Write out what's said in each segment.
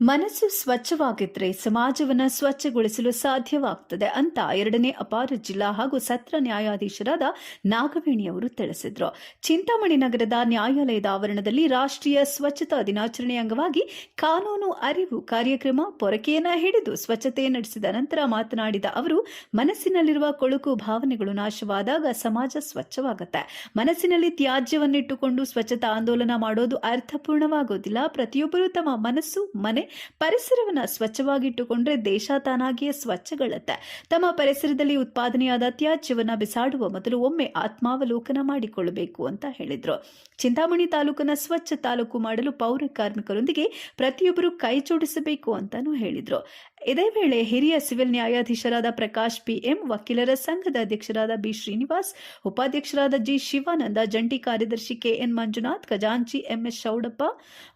ಮನಸ್ಸು ಸ್ವಚ್ಛವಾಗಿದ್ರೆ ಸಮಾಜವನ್ನು ಸ್ವಚ್ಛಗೊಳಿಸಲು ಸಾಧ್ಯವಾಗ್ತದೆ ಅಂತ ಎರಡನೇ ಅಪಾರ ಜಿಲ್ಲಾ ಹಾಗೂ ಸತ್ರ ನ್ಯಾಯಾಧೀಶರಾದ ನಾಗವೇಣಿ ಅವರು ತಿಳಿಸಿದ್ರು. ಚಿಂತಾಮಣಿ ನಗರದ ನ್ಯಾಯಾಲಯದ ಆವರಣದಲ್ಲಿ ರಾಷ್ಟ್ರೀಯ ಸ್ವಚ್ಛತಾ ದಿನಾಚರಣೆ ಅಂಗವಾಗಿ ಕಾನೂನು ಅರಿವು ಕಾರ್ಯಕ್ರಮ ಪೊರಕೆಯನ್ನ ಹಿಡಿದು ಸ್ವಚ್ಛತೆ ನಡೆಸಿದ ನಂತರ ಮಾತನಾಡಿದ ಅವರು, ಮನಸ್ಸಿನಲ್ಲಿರುವ ಕೊಳುಕು ಭಾವನೆಗಳು ನಾಶವಾದಾಗ ಸಮಾಜ ಸ್ವಚ್ಛವಾಗುತ್ತೆ. ಮನಸ್ಸಿನಲ್ಲಿ ತ್ಯಾಜ್ಯವನ್ನಿಟ್ಟುಕೊಂಡು ಸ್ವಚ್ಛತಾ ಆಂದೋಲನ ಮಾಡೋದು ಅರ್ಥಪೂರ್ಣವಾಗೋದಿಲ್ಲ. ಪ್ರತಿಯೊಬ್ಬರೂ ತಮ್ಮ ಮನಸ್ಸು, ಮನೆ ಪರಿಸರವನ್ನ ಸ್ವಚ್ಛವಾಗಿಟ್ಟುಕೊಂಡ್ರೆ ದೇಶ ತಾನಾಗಿಯೇ ಸ್ವಚ್ಛಗೊಳ್ಳುತ್ತೆ. ತಮ್ಮ ಪರಿಸರದಲ್ಲಿ ಉತ್ಪಾದನೆಯಾದ ತ್ಯಾಜ್ಯವನ್ನು ಬಿಸಾಡುವ ಮೊದಲು ಒಮ್ಮೆ ಆತ್ಮಾವಲೋಕನ ಮಾಡಿಕೊಳ್ಳಬೇಕು ಅಂತ ಹೇಳಿದರು. ಚಿಂತಾಮಣಿ ತಾಲೂಕನ್ನ ಸ್ವಚ್ಛ ತಾಲೂಕು ಮಾಡಲು ಪೌರ ಕಾರ್ಮಿಕರೊಂದಿಗೆ ಪ್ರತಿಯೊಬ್ಬರು ಕೈ ಜೋಡಿಸಬೇಕು ಅಂತಾನೂ ಹೇಳಿದ್ರು. ಇದೇ ವೇಳೆ ಹಿರಿಯ ಸಿವಿಲ್ ನ್ಯಾಯಾಧೀಶರಾದ ಪ್ರಕಾಶ್ ಪಿಎಂ, ವಕೀಲರ ಸಂಘದ ಅಧ್ಯಕ್ಷರಾದ ಬಿ ಶ್ರೀನಿವಾಸ್, ಉಪಾಧ್ಯಕ್ಷರಾದ ಜಿ ಶಿವಾನಂದ, ಜಂಟಿ ಕಾರ್ಯದರ್ಶಿ ಕೆಎನ್ ಮಂಜುನಾಥ್, ಖಜಾಂಚಿ ಎಂಎಸ್ ಚೌಡಪ್ಪ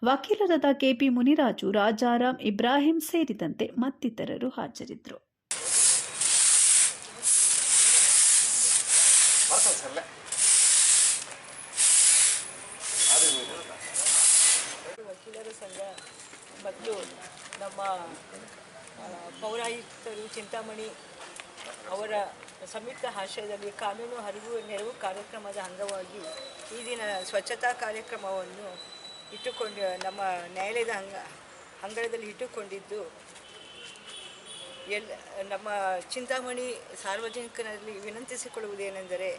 ವಕೀಲರಾದ ಕೆಪಿ ಮುನಿರಾಜು ರಾಜಾರಾಮ್ ಇಬ್ರಾಹಿಂ ಸೇರಿದಂತೆ ಮತ್ತಿತರರು ಹಾಜರಿದ್ದರು. ಮತ್ತು ನಮ್ಮ ಪೌರಾಯುಕ್ತರು ಚಿಂತಾಮಣಿ ಅವರ ಸಂಯುಕ್ತ ಆಶ್ರಯದಲ್ಲಿ ಕಾನೂನು ಹರಿವು ನೆರವು ಕಾರ್ಯಕ್ರಮದ ಅಂಗವಾಗಿ ಈ ದಿನ ಸ್ವಚ್ಛತಾ ಕಾರ್ಯಕ್ರಮವನ್ನು ಇಟ್ಟುಕೊಂಡು ನಮ್ಮ ನ್ಯಾಯಾಲಯದ ಅಂಗ, ಅಂಗಳದಲ್ಲಿ ಇಟ್ಟುಕೊಂಡಿದ್ದು ಎಲ್ಲ ನಮ್ಮ ಚಿಂತಾಮಣಿ ಸಾರ್ವಜನಿಕರಲ್ಲಿ ವಿನಂತಿಸಿಕೊಳ್ಳುವುದೇನೆಂದರೆ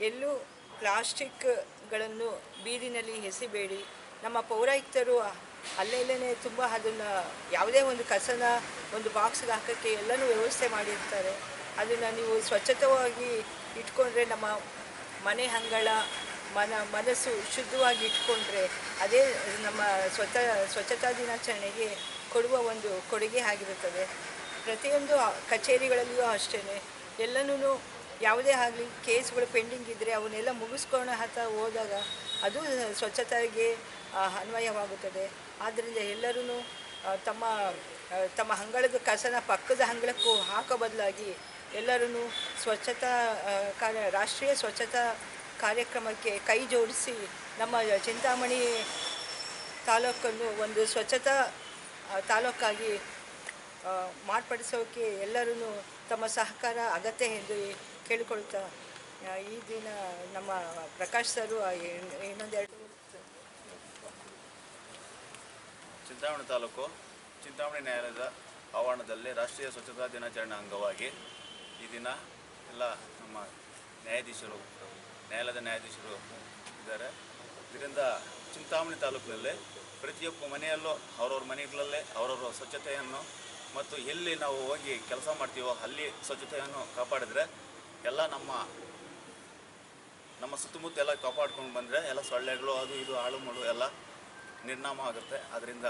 ಎಲ್ಲೂ ಪ್ಲಾಸ್ಟಿಕ್ಗಳನ್ನು ಬೀದಿನಲ್ಲಿ ಎಸಿಬೇಡಿ. ನಮ್ಮ ಪೌರಾಯುಕ್ತರು ಅಲ್ಲೆಲ್ಲೇ ತುಂಬ ಅದನ್ನು ಯಾವುದೇ ಒಂದು ಕಸನ, ಒಂದು ಬಾಕ್ಸ್ಗೆ ಹಾಕೋಕ್ಕೆ ಎಲ್ಲನೂ ವ್ಯವಸ್ಥೆ ಮಾಡಿರ್ತಾರೆ. ಅದನ್ನು ನೀವು ಸ್ವಚ್ಛತವಾಗಿ ಇಟ್ಕೊಂಡ್ರೆ ನಮ್ಮ ಮನೆ ಅಂಗಳ, ಮನ, ಮನಸ್ಸು ಶುದ್ಧವಾಗಿ ಇಟ್ಕೊಂಡ್ರೆ ಅದೇ ನಮ್ಮ ಸ್ವಚ್ಛ, ಸ್ವಚ್ಛತಾ ದಿನಾಚರಣೆಗೆ ಕೊಡುವ ಒಂದು ಕೊಡುಗೆ ಆಗಿರುತ್ತದೆ. ಪ್ರತಿಯೊಂದು ಕಚೇರಿಗಳಲ್ಲಿಯೂ ಅಷ್ಟೇ ಎಲ್ಲನೂ ಯಾವುದೇ ಆಗಲಿ ಕೇಸ್ಗಳು ಪೆಂಡಿಂಗ್ ಇದ್ದರೆ ಅವನ್ನೆಲ್ಲ ಮುಗಿಸ್ಕೊಳ್ಳೋ ಹತ್ತ ಹೋದಾಗ ಅದು ಸ್ವಚ್ಛತೆಗೆ ಅನ್ವಯವಾಗುತ್ತದೆ. ಆದ್ದರಿಂದ ಎಲ್ಲರೂ ತಮ್ಮ ತಮ್ಮ ಅಂಗಳದ ಕಸನ ಪಕ್ಕದ ಅಂಗಳಕ್ಕೂ ಹಾಕೋ ಬದಲಾಗಿ ಎಲ್ಲರೂ ಸ್ವಚ್ಛತಾ ಕಾರ್ಯ, ರಾಷ್ಟ್ರೀಯ ಸ್ವಚ್ಛತಾ ಕಾರ್ಯಕ್ರಮಕ್ಕೆ ಕೈ ಜೋಡಿಸಿ ನಮ್ಮ ಚಿಂತಾಮಣಿ ತಾಲೂಕನ್ನು ಒಂದು ಸ್ವಚ್ಛತಾ ತಾಲೂಕಾಗಿ ಮಾರ್ಪಡಿಸೋಕೆ ಎಲ್ಲರೂ ತಮ್ಮ ಸಹಕಾರ ಅಗತ್ಯ ಎಂದು ಕೇಳಿಕೊಳ್ತಾ ಈ ದಿನ ನಮ್ಮ ಪ್ರಕಾಶ್ ಸರು ಇನ್ನೊಂದೆರಡು ಚಿಂತಾಮಣಿ ತಾಲೂಕು, ಚಿಂತಾಮಣಿ ನ್ಯಾಯಾಲಯದ ಆವರಣದಲ್ಲಿ ರಾಷ್ಟ್ರೀಯ ಸ್ವಚ್ಛತಾ ದಿನಾಚರಣೆ ಅಂಗವಾಗಿ ಈ ದಿನ ಎಲ್ಲ ನಮ್ಮ ನ್ಯಾಯಾಧೀಶರು, ನ್ಯಾಯಾಲಯದ ನ್ಯಾಯಾಧೀಶರು ಇದ್ದಾರೆ. ಇದರಿಂದ ಚಿಂತಾಮಣಿ ತಾಲೂಕಿನಲ್ಲಿ ಪ್ರತಿಯೊಬ್ಬ ಮನೆಯಲ್ಲೂ ಅವ್ರವ್ರ ಮನೆಗಳಲ್ಲೇ ಅವರವರ ಸ್ವಚ್ಛತೆಯನ್ನು ಮತ್ತು ಎಲ್ಲಿ ನಾವು ಹೋಗಿ ಕೆಲಸ ಮಾಡ್ತೀವೋ ಅಲ್ಲಿ ಸ್ವಚ್ಛತೆಯನ್ನು ಕಾಪಾಡಿದರೆ ಎಲ್ಲ ನಮ್ಮ ನಮ್ಮ ಸುತ್ತಮುತ್ತ ಎಲ್ಲ ಕಾಪಾಡ್ಕೊಂಡು ಬಂದರೆ ಎಲ್ಲ ಸೊಳ್ಳೆಗಳು, ಅದು ಇದು, ಹಾಳು ಮಾಡು ಎಲ್ಲ ನಿರ್ನಾಮ ಆಗುತ್ತೆ. ಅದರಿಂದ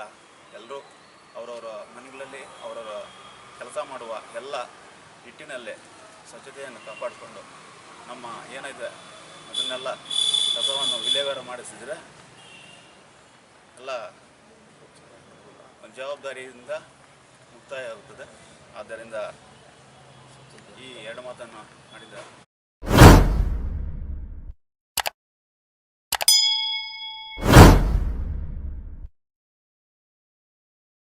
ಎಲ್ಲರೂ ಅವರವರ ಮನೆಗಳಲ್ಲಿ ಅವರವರ ಕೆಲಸ ಮಾಡುವ ಎಲ್ಲ ನಿಟ್ಟಿನಲ್ಲೇ ಸ್ವಚ್ಛತೆಯನ್ನು ಕಾಪಾಡಿಕೊಂಡು ನಮ್ಮ ಏನಿದೆ ಅದನ್ನೆಲ್ಲ ಕಸವನ್ನು ವಿಲೇವಾರ ಮಾಡಿಸಿದರೆ ಎಲ್ಲ ಜವಾಬ್ದಾರಿಯಿಂದ ಮುಕ್ತಾಯ ಆಗುತ್ತದೆ ಆದ್ದರಿಂದ ಈ ಎರಡು ಮಾತನ್ನು ಮಾಡಿದ